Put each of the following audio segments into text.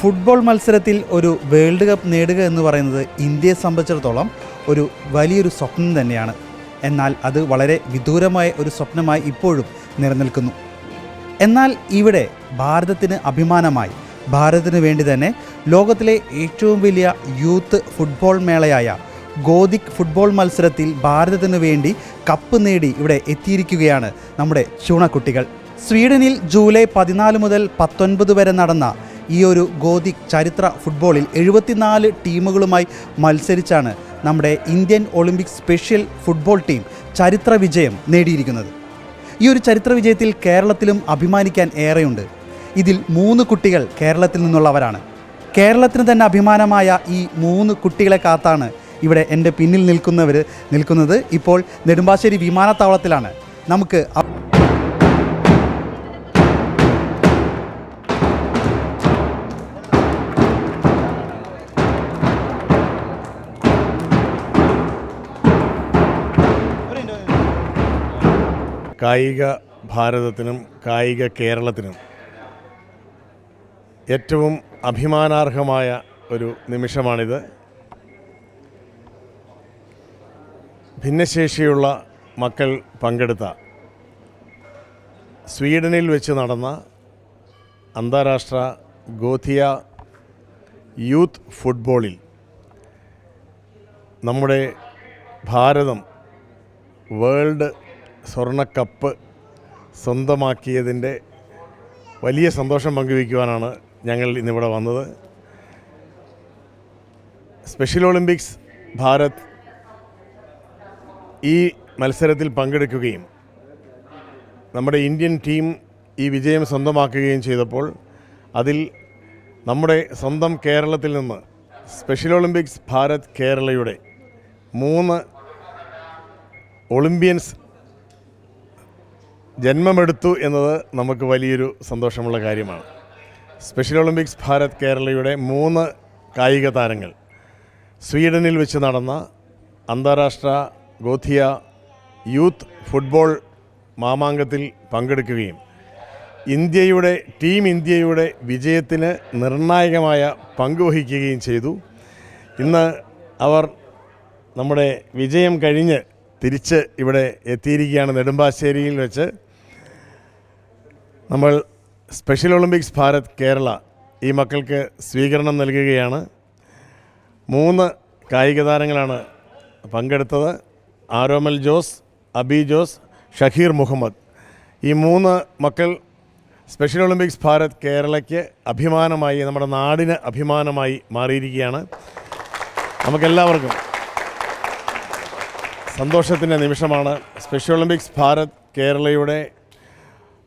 Football മത്സരത്തിൽ ഒരു world cup നേടുക എന്ന് പറയുന്നത് ഇന്ത്യയെ സംബന്ധിച്ചിടത്തോളം ഒരു വലിയൊരു സ്വപ്നം തന്നെയാണ്. എന്നാൽ അത് വളരെ വിദൂരമായ ഒരു സ്വപ്നമായി ഇപ്പോഴും നിലനിൽക്കുന്നു. എന്നാൽ ഇവിടെ ഭാരതത്തിന് അഭിമാനമായി ഭാരതത്തിന് വേണ്ടി തന്നെ ലോകത്തിലെ ഏറ്റവും വലിയ യൂത്ത് ഫുട്ബോൾ മേളയായ ഗോതിക് ഫുട്ബോൾ മത്സരത്തിൽ ഭാരതത്തിന് വേണ്ടി കപ്പ് നേടി ഇവിടെ എത്തിയിരിക്കുകയാണ് നമ്മുടെ ചൂണക്കുട്ടികൾ. സ്വീഡനിൽ ജൂലൈ പതിനാല് മുതൽ പത്തൊൻപത് വരെ നടന്ന ഈ ഒരു ഗോതിക് ചരിത്ര ഫുട്ബോളിൽ എഴുപത്തിനാല് ടീമുകളുമായി മത്സരിച്ചാണ് നമ്മുടെ Indian Olympic special football team ചരിത്ര വിജയം നേടിയിരിക്കുന്നത്. ഈ ഒരു ചരിത്ര വിജയത്തിൽ കേരളത്തിലും അഭിമാനിക്കാൻ ഏറെയുണ്ട്. ഇതിൽ മൂന്ന് കുട്ടികൾ കേരളത്തിൽ നിന്നുള്ളവരാണ്. കേരളത്തിന് തന്നെ അഭിമാനമായ ഈ മൂന്ന് കുട്ടികളെ കാത്താണ് ഇവിടെ എന്റെ പിന്നിൽ നിൽക്കുന്നവർ നിൽക്കുന്നത്. ഇപ്പോൾ നെടുമ്പാശ്ശേരി വിമാനത്താവളത്തിലാണ്. നമുക്ക് കായിക ഭാരതത്തിനും കായിക കേരളത്തിനും ഏറ്റവും അഭിമാനാർഹമായ ഒരു നിമിഷമാണിത്. ഭിന്നശേഷിയുള്ള മക്കൾ പങ്കെടുത്ത സ്വീഡനിൽ വെച്ച് നടന്ന അന്താരാഷ്ട്ര ഗോഥിയ യൂത്ത് ഫുട്ബോളിൽ നമ്മുടെ ഭാരതം വേൾഡ് സ്വർണക്കപ്പ് സ്വന്തമാക്കിയതിന്റെ വലിയ സന്തോഷം പങ്കുവയ്ക്കുവാനാണ് ഞങ്ങൾ ഇന്നിവിടെ വന്നത്. സ്പെഷ്യൽ ഒളിമ്പിക്സ് ഭാരത് ഈ മത്സരത്തിൽ പങ്കെടുക്കുകയും നമ്മുടെ ഇന്ത്യൻ ടീം ഈ വിജയം സ്വന്തമാക്കുകയും ചെയ്തപ്പോൾ അതിൽ നമ്മുടെ സ്വന്തം കേരളത്തിൽ നിന്ന് സ്പെഷ്യൽ ഒളിമ്പിക്സ് ഭാരത് കേരളയുടെ മൂന്ന് ഒളിമ്പ്യൻസ് ജന്മമെടുത്തു എന്നത് നമുക്ക് വലിയൊരു സന്തോഷമുള്ള കാര്യമാണ്. സ്പെഷ്യൽ ഒളിമ്പിക്സ് ഭാരത് കേരളയുടെ മൂന്ന് കായിക താരങ്ങൾ. സ്വീഡനിൽ വെച്ച് നടന്ന അന്താരാഷ്ട്ര ഗോഥിയ യൂത്ത് ഫുട്ബോൾ മാമാങ്കത്തിൽ പങ്കെടുക്കുകയും ഇന്ത്യയുടെ ടീം ഇന്ത്യയുടെ വിജയത്തിന് നിർണായകമായ പങ്കുവഹിക്കുകയും ചെയ്തു. ഇന്ന് അവർ നമ്മുടെ വിജയം കഴിഞ്ഞ് തിരിച്ച് ഇവിടെ എത്തിയിരിക്കുകയാണ് നെടുമ്പാശ്ശേരിയിൽ വെച്ച്. നമ്മൾ സ്പെഷ്യൽ ഒളിമ്പിക്സ് ഭാരത് കേരള ഈ മക്കൾക്ക് സ്വീകരണം നൽകുകയാണ്. മൂന്ന് കായിക താരങ്ങളാണ് പങ്കെടുത്തത്. ആരോമൽ ജോസ് അബി ജോസ് ഷഹീർ മുഹമ്മദ്. ഈ മൂന്ന് മക്കൾ സ്പെഷ്യൽ ഒളിമ്പിക്സ് ഭാരത് കേരളയ്ക്ക് അഭിമാനമായി നമ്മുടെ നാടിന് അഭിമാനമായി മാറിയിരിക്കുകയാണ്. നമുക്കെല്ലാവർക്കും സന്തോഷത്തിന്റെ നിമിഷമാണ്. സ്പെഷ്യൽ ഒളിമ്പിക്സ് ഭാരത് കേരളയുടെ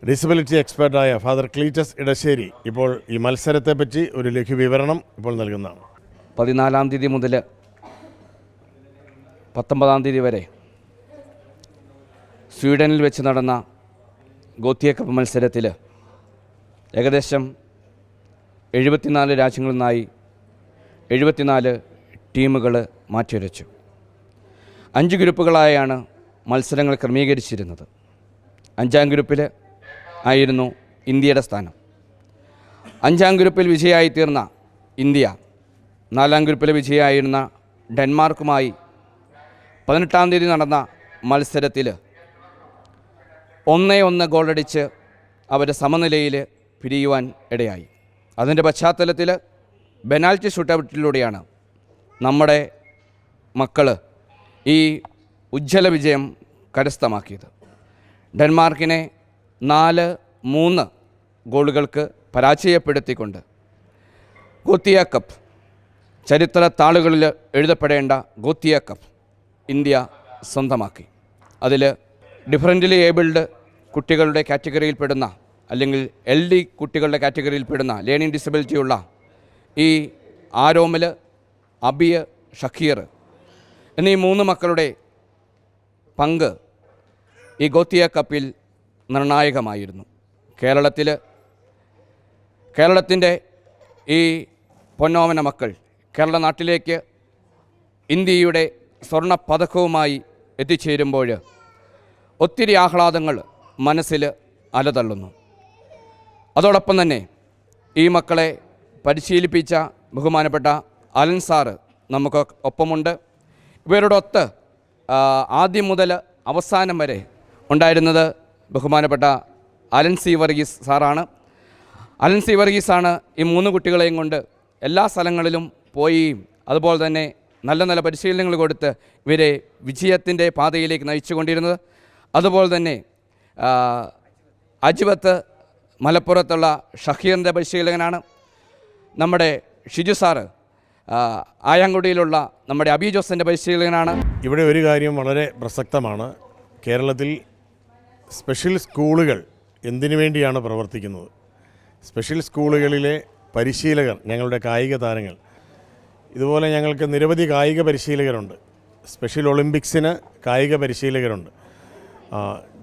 ഡിസബിലിറ്റി എക്സ്പെർട്ടായ ഫാദർ ക്ലീറ്റസ് ഇടശ്ശേരി ഇപ്പോൾ ഈ മത്സരത്തെപ്പറ്റി ഒരു ലഘു വിവരണം ഇപ്പോൾ നൽകുന്നതാണ്. പതിനാലാം തീയതി മുതൽ പത്തൊമ്പതാം തീയതി വരെ സ്വീഡനിൽ വെച്ച് നടന്ന ഗോത്തിയ കപ്പ് മത്സരത്തിൽ ഏകദേശം എഴുപത്തിനാല് രാജ്യങ്ങളിൽ നിന്നായി എഴുപത്തിനാല് ടീമുകൾ മാറ്റിവരച്ചു അഞ്ച് ഗ്രൂപ്പുകളായാണ് മത്സരങ്ങൾ ക്രമീകരിച്ചിരുന്നത്. അഞ്ചാം ഗ്രൂപ്പിൽ ആയിരുന്നു ഇന്ത്യയുടെ സ്ഥാനം. അഞ്ചാം ഗ്രൂപ്പിൽ വിജയമായി തീർന്ന ഇന്ത്യ നാലാം ഗ്രൂപ്പിലെ വിജയമായിരുന്ന ഡെൻമാർക്കുമായി പതിനെട്ടാം തീയതി നടന്ന മത്സരത്തിൽ ഒന്നേ ഒന്ന് ഗോളടിച്ച് അവരെ സമനിലയിൽ പിരിയുവാൻ ഇടയായി. അതിന്റെ പശ്ചാത്തലത്തിൽ ബെനാൽറ്റി ഷൂട്ടൗട്ടിലൂടെയാണ് നമ്മുടെ മക്കൾ ഈ ഉജ്ജ്വല വിജയം കരസ്ഥമാക്കിയത്. ഡെൻമാർക്കിനെ നാല് മൂന്ന് ഗോളുകൾക്ക് പരാജയപ്പെടുത്തിക്കൊണ്ട് ഗോത്തിയ കപ്പ്. ചരിത്ര താളുകളിൽ എഴുതപ്പെടേണ്ട ഗോത്തിയ കപ്പ് ഇന്ത്യ സ്വന്തമാക്കി. അതിൽ ഡിഫറന്റലി ഏബിൾഡ് കുട്ടികളുടെ കാറ്റഗറിയിൽപ്പെടുന്ന അല്ലെങ്കിൽ എൽ ഡി കുട്ടികളുടെ കാറ്റഗറിയിൽപ്പെടുന്ന ലേണിംഗ് ഡിസബിലിറ്റി ഉള്ള ഈ ആരോമൽ അബിയ ഷഖീർ എന്നീ മൂന്ന് മക്കളുടെ പങ്ക് ഈ ഗോത്തിയ കപ്പിൽ നിർണായകമായിരുന്നു. കേരളത്തിൽ കേരളത്തിന്റെ ഈ പൊന്നോമന മക്കൾ കേരള നാട്ടിലേക്ക് ഇന്ത്യയുടെ സ്വർണ പതക്കവുമായി എത്തിച്ചേരുമ്പോൾ ഒത്തിരി ആഹ്ലാദങ്ങൾ മനസ്സിൽ അലതള്ളുന്നു. അതോടൊപ്പം തന്നെ ഈ മക്കളെ പരിശീലിപ്പിച്ച ബഹുമാനപ്പെട്ട അലൻ സാറ് നമുക്ക് ഒപ്പമുണ്ട്. ഇവരോടൊത്ത് ആദ്യം മുതൽ അവസാനം വരെ ഉണ്ടായിരുന്നത് ബഹുമാനപ്പെട്ട അലൻ സി വർഗീസ് സാറാണ്. അലൻ സി വർഗീസാണ് ഈ മൂന്ന് കുട്ടികളെയും കൊണ്ട് എല്ലാ സ്ഥലങ്ങളിലും പോയി അതുപോലെ തന്നെ നല്ല നല്ല പരിശീലനങ്ങൾ കൊടുത്ത് ഇവരെ വിജയത്തിന്റെ പാതയിലേക്ക് നയിച്ചുകൊണ്ടിരുന്നത്. അതുപോലെ തന്നെ അജിബത്ത് മലപ്പുറത്തുള്ള ഷഹീറിന്റെ പരിശീലകനാണ്. നമ്മുടെ ഷിജു സാറ് ആയാങ്കുടിയിലുള്ള നമ്മുടെ അബി ജോസിന്റെ പരിശീലകനാണ്. ഇവിടെ ഒരു കാര്യം വളരെ പ്രസക്തമാണ്. കേരളത്തിൽ സ്പെഷ്യൽ സ്കൂളുകൾ എന്തിനു വേണ്ടിയാണ് പ്രവർത്തിക്കുന്നത്? സ്പെഷ്യൽ സ്കൂളുകളിലെ പരിശീലകർ ഞങ്ങളുടെ കായിക താരങ്ങൾ. ഇതുപോലെ ഞങ്ങൾക്ക് നിരവധി കായിക പരിശീലകരുണ്ട്. സ്പെഷ്യൽ ഒളിമ്പിക്സിന് കായിക പരിശീലകരുണ്ട്.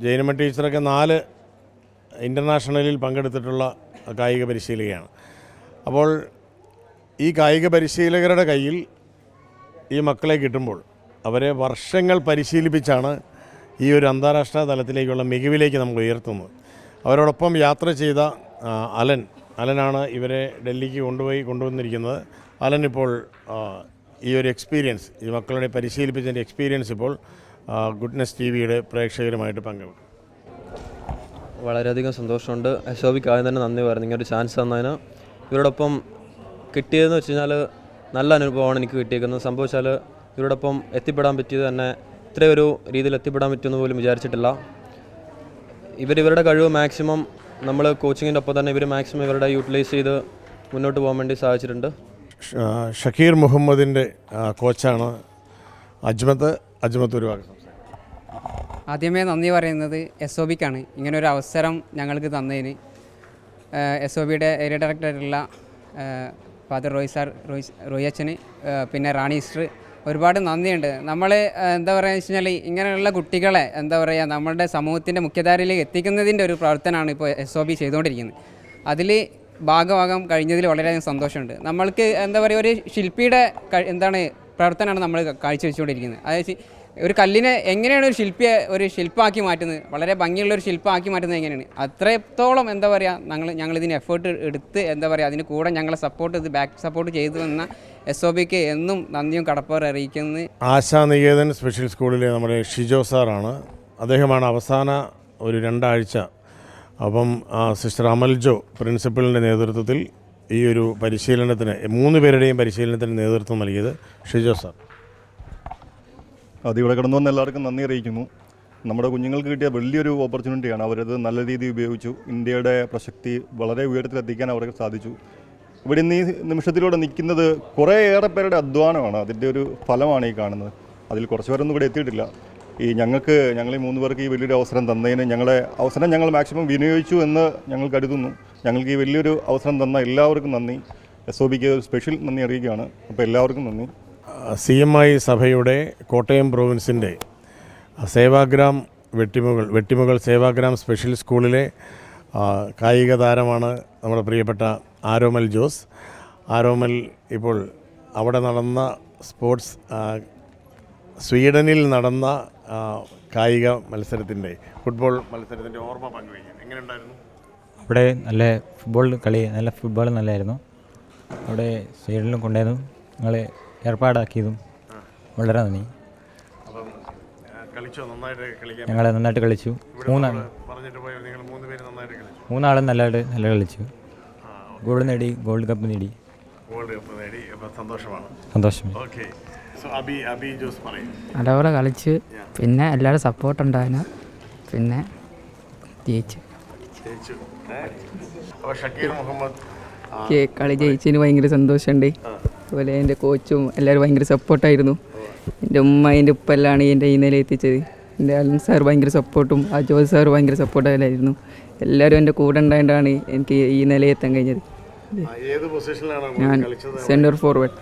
ജൈനമ്മ ടീച്ചറൊക്കെ നാല് ഇന്റർനാഷണലിൽ പങ്കെടുത്തിട്ടുള്ള കായിക പരിശീലകയാണ്. അപ്പോൾ ഈ കായിക പരിശീലകരുടെ കയ്യിൽ ഈ മക്കളെ കിട്ടുമ്പോൾ അവരെ വർഷങ്ങൾ പരിശീലിപ്പിച്ചാണ് ഈ ഒരു അന്താരാഷ്ട്ര തലത്തിലേക്കുള്ള മികവിലേക്ക് നമുക്ക് ഉയർത്തുന്നത് അവരോടൊപ്പം യാത്ര ചെയ്ത അലൻ അലനാണ് ഇവരെ ഡൽഹിക്ക് കൊണ്ടുപോയി കൊണ്ടുവന്നിരിക്കുന്നത്. അലൻ ഇപ്പോൾ ഈ ഒരു എക്സ്പീരിയൻസ് ഈ മക്കളുടെ പരിശീലിപ്പിച്ചതിന്റെ എക്സ്പീരിയൻസ് ഇപ്പോൾ ഗുഡ്നെസ് ടി വിയുടെ പ്രേക്ഷകരുമായിട്ട് പങ്കുവെക്കും. വളരെയധികം സന്തോഷമുണ്ട്. അശോഭിക്ക് ആദ്യം തന്നെ നന്ദി പറഞ്ഞു ഇങ്ങനൊരു ചാൻസ് തന്നതിന്. ഇവരോടൊപ്പം കിട്ടിയതെന്ന് വെച്ച് കഴിഞ്ഞാൽ നല്ല അനുഭവമാണ് എനിക്ക് കിട്ടിയേക്കുന്നത്. സംഭവിച്ചാൽ ഇവരോടൊപ്പം എത്തിപ്പെടാൻ പറ്റിയത് തന്നെ ഇത്രയൊരു രീതിയിൽ എത്തിപ്പെടാൻ പറ്റുമെന്ന് പോലും വിചാരിച്ചിട്ടില്ല. ഇവർ ഇവരുടെ കഴിവ് മാക്സിമം നമ്മൾ കോച്ചിങ്ങിന്റെ ഒപ്പം തന്നെ ഇവർ മാക്സിമം ഇവരുടെ യൂട്ടിലൈസ് ചെയ്ത് മുന്നോട്ട് പോകാൻ വേണ്ടി സാധിച്ചിട്ടുണ്ട്. ഷക്കീർ മുഹമ്മദിന്റെ കോച്ചാണ് അജ്മത്ത്. അജ്മത്ത് ഒരു ആദ്യമേ നന്ദി പറയുന്നത് എസ് ഒ ബിക്കാണ് ഇങ്ങനെ ഒരു അവസരം ഞങ്ങൾക്ക് തന്നതിന്. എസ് ഒ ബിയുടെ area ഡയറക്ടറായിട്ടുള്ള father Roy sir Roy Roy അച്ഛന് പിന്നെ റാണി സിസ്റ്റർ ഒരുപാട് നന്ദിയുണ്ട്. നമ്മൾ എന്താ പറയുക വെച്ച് കഴിഞ്ഞാൽ ഇങ്ങനെയുള്ള കുട്ടികളെ എന്താ പറയുക നമ്മളുടെ സമൂഹത്തിന്റെ മുഖ്യധാരയിലേക്ക് എത്തിക്കുന്നതിന്റെ ഒരു പ്രവർത്തനമാണ് ഇപ്പോൾ എസ് ഒ ബി ചെയ്തുകൊണ്ടിരിക്കുന്നത്. അതിൽ ഭാഗമാകാൻ കഴിഞ്ഞതിൽ വളരെയധികം സന്തോഷമുണ്ട്. നമ്മൾക്ക് എന്താ പറയുക ഒരു ശില്പിയുടെ എന്താണ് പ്രവർത്തനമാണ് നമ്മൾ കാഴ്ചവെച്ചുകൊണ്ടിരിക്കുന്നത്. അതായത് ഒരു കല്ലിനെ എങ്ങനെയാണ് ഒരു ശില്പിയെ ഒരു ശില്പമാക്കി മാറ്റുന്നത്? വളരെ ഭംഗിയുള്ള ഒരു ശില്പമാക്കി മാറ്റുന്നത് എങ്ങനെയാണ്? അത്രത്തോളം എന്താ പറയുക ഞങ്ങൾ ഇതിന് എഫേർട്ട് എടുത്ത് എന്താ പറയുക അതിന് കൂടെ ഞങ്ങളെ സപ്പോർട്ട് ഇത് ബാക്ക് സപ്പോർട്ട് ചെയ്തു വന്ന എസ് ഒ ബിക്ക് എന്നും നന്ദിയും കടപ്പാറ് അറിയിക്കുന്നത് ആശാനികേതൻ സ്പെഷ്യൽ സ്കൂളിലെ നമ്മുടെ ഷിജോ സാറാണ്. അദ്ദേഹമാണ് അവസാന ഒരു രണ്ടാഴ്ച. അപ്പം സിസ്റ്റർ അമൽ ജോ പ്രിൻസിപ്പലിന്റെ നേതൃത്വത്തിൽ ഈ ഒരു പരിശീലനത്തിന് മൂന്ന് പേരുടെയും പരിശീലനത്തിന് നേതൃത്വം നൽകിയത് ഷിജോ സാർ. അത് ഇവിടെ കിടന്നു വന്ന എല്ലാവർക്കും നന്ദി അറിയിക്കുന്നു. നമ്മുടെ കുഞ്ഞുങ്ങൾക്ക് കിട്ടിയ വലിയൊരു ഓപ്പർച്യൂണിറ്റിയാണ് അവരത് നല്ല രീതിയിൽ ഉപയോഗിച്ചു. ഇന്ത്യയുടെ പ്രശക്തി വളരെ ഉയരത്തിലെത്തിക്കാൻ അവർക്ക് സാധിച്ചു. ഇവിടെ ഈ നിമിഷത്തിലൂടെ നിൽക്കുന്നത് കുറേയേറെ പേരുടെ അധ്വാനമാണ്. അതിന്റെ ഒരു ഫലമാണ് ഈ കാണുന്നത്. അതിൽ കുറച്ച് പേരൊന്നും ഇവിടെ എത്തിയിട്ടില്ല. ഈ ഞങ്ങൾക്ക് ഞങ്ങൾ ഈ മൂന്ന് പേർക്ക് ഈ വലിയൊരു അവസരം തന്നതിന് ഞങ്ങളെ അവസരം ഞങ്ങൾ മാക്സിമം വിനിയോഗിച്ചു എന്ന് ഞങ്ങൾ കരുതുന്നു. ഞങ്ങൾക്ക് ഈ വലിയൊരു അവസരം തന്ന എല്ലാവർക്കും നന്ദി. എസ് ഒ ബിക്ക് സ്പെഷ്യൽ നന്ദി അറിയിക്കുകയാണ്. അപ്പോൾ എല്ലാവർക്കും നന്ദി. സി എം ഐ സഭയുടെ കോട്ടയം പ്രോവിൻസിന്റെ സേവാഗ്രാം വെട്ടിമുകൾ വെട്ടിമുകൾ സേവാഗ്രാം സ്പെഷ്യൽ സ്കൂളിലെ കായിക താരമാണ് നമ്മുടെ പ്രിയപ്പെട്ട ആരോമൽ ജോസ്. ആരോമൽ ഇപ്പോൾ അവിടെ നടന്ന സ്പോർട്സ് സ്വീഡനിൽ നടന്ന കായിക മത്സരത്തിന്റെ ഫുട്ബോൾ മത്സരത്തിന്റെ ഓർമ്മ പങ്കുവയ്ക്കും എങ്ങനെയുണ്ടായിരുന്നു? അവിടെ നല്ല ഫുട്ബോൾ കളി നല്ല ഫുട്ബോൾ നല്ലതായിരുന്നു അവിടെ സ്വീഡനിലും കൊണ്ടുവന്നു. നിങ്ങൾ ഏർപ്പാടാക്കിയതും വളരെ നന്ദി. ഞങ്ങൾ നന്നായിട്ട് കളിച്ചു. മൂന്നാണ് മൂന്നാളും നല്ലതായിട്ട് നല്ല കളിച്ചു. ഗോൾഡ് നേടി ഗോൾഡ് കപ്പ് നേടി. ഗോൾഡ് കപ്പ് നേടി. അപ്പോൾ സന്തോഷമാണ്. സന്തോഷം okay. So Abi Abi Jose പറയും. നല്ലപോലെ കളിച്ച്. പിന്നെ എല്ലാവരും സപ്പോർട്ട് ഉണ്ടായിരുന്നു പിന്നെ ജയിച്ചു. കളി ജയിച്ചതിന് ഭയങ്കര സന്തോഷമുണ്ട്. അതുപോലെ എന്റെ കോച്ചും എല്ലാവരും ഭയങ്കര സപ്പോർട്ടായിരുന്നു എന്റെ ഉമ്മ എന്റെ ഉപ്പെല്ലാം എന്റെ ഈ നില എത്തിച്ചത്. എന്റെ അലൻ സാർ ഭയങ്കര സപ്പോർട്ടും അജോസ് സാർ ഭയങ്കര സപ്പോർട്ടായിരുന്നു എല്ലാവരും എന്റെ കൂടെ ഉണ്ടായതുകൊണ്ടാണ് എനിക്ക് ഈ നിലയിൽ എത്താൻ കഴിഞ്ഞത് ഏത് പൊസിഷനിലാണ് ഞാൻ കളിച്ചത്? Centre forward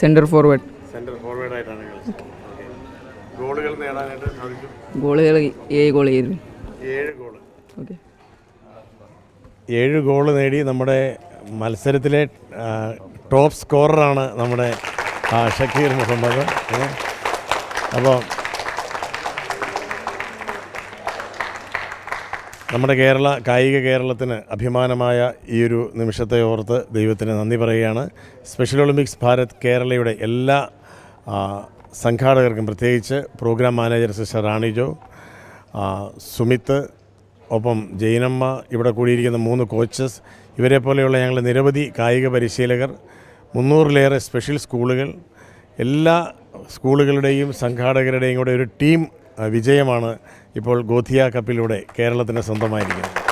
centre forward centre forward ആയിട്ടാണ് കളിച്ചത്. ഓക്കെ ഗോളുകൾ നേടാനായിട്ട് സാധിച്ചു? ഗോളുകൾ ഏഴ് ഗോൾ ചെയ്തു. ഏഴ് ഓക്കെ ഏഴ് ഗോൾ നേടി നമ്മുടെ മത്സരത്തിലെ ടോപ്പ് സ്കോററാണ് നമ്മുടെ ഷക്കീർ മുഹമ്മദ്. അപ്പോൾ നമ്മുടെ കേരള കായിക കേരളത്തിന് അഭിമാനമായ ഈ ഒരു നിമിഷത്തെ ഓർത്ത് ദൈവത്തിന് നന്ദി പറയുകയാണ്. സ്പെഷ്യൽ ഒളിമ്പിക്സ് ഭാരത് കേരളയുടെ എല്ലാ സംഘാടകർക്കും പ്രത്യേകിച്ച് programme manager sister Rani Jo Sumith ഒപ്പം ജൈനമ്മ ഇവിടെ കൂടിയിരിക്കുന്ന മൂന്ന് കോച്ചസ് ഇവരെ പോലെയുള്ള ഞങ്ങൾ നിരവധി കായിക പരിശീലകർ മുന്നൂറിലേറെ സ്പെഷ്യൽ സ്കൂളുകൾ എല്ലാ സ്കൂളുകളുടെയും സംഘാടകരുടെയും കൂടെ ഒരു ടീം വിജയമാണ് ഇപ്പോൾ ഗോധിയ കപ്പിലൂടെ കേരളത്തിന് സ്വന്തമായിരിക്കുന്നത്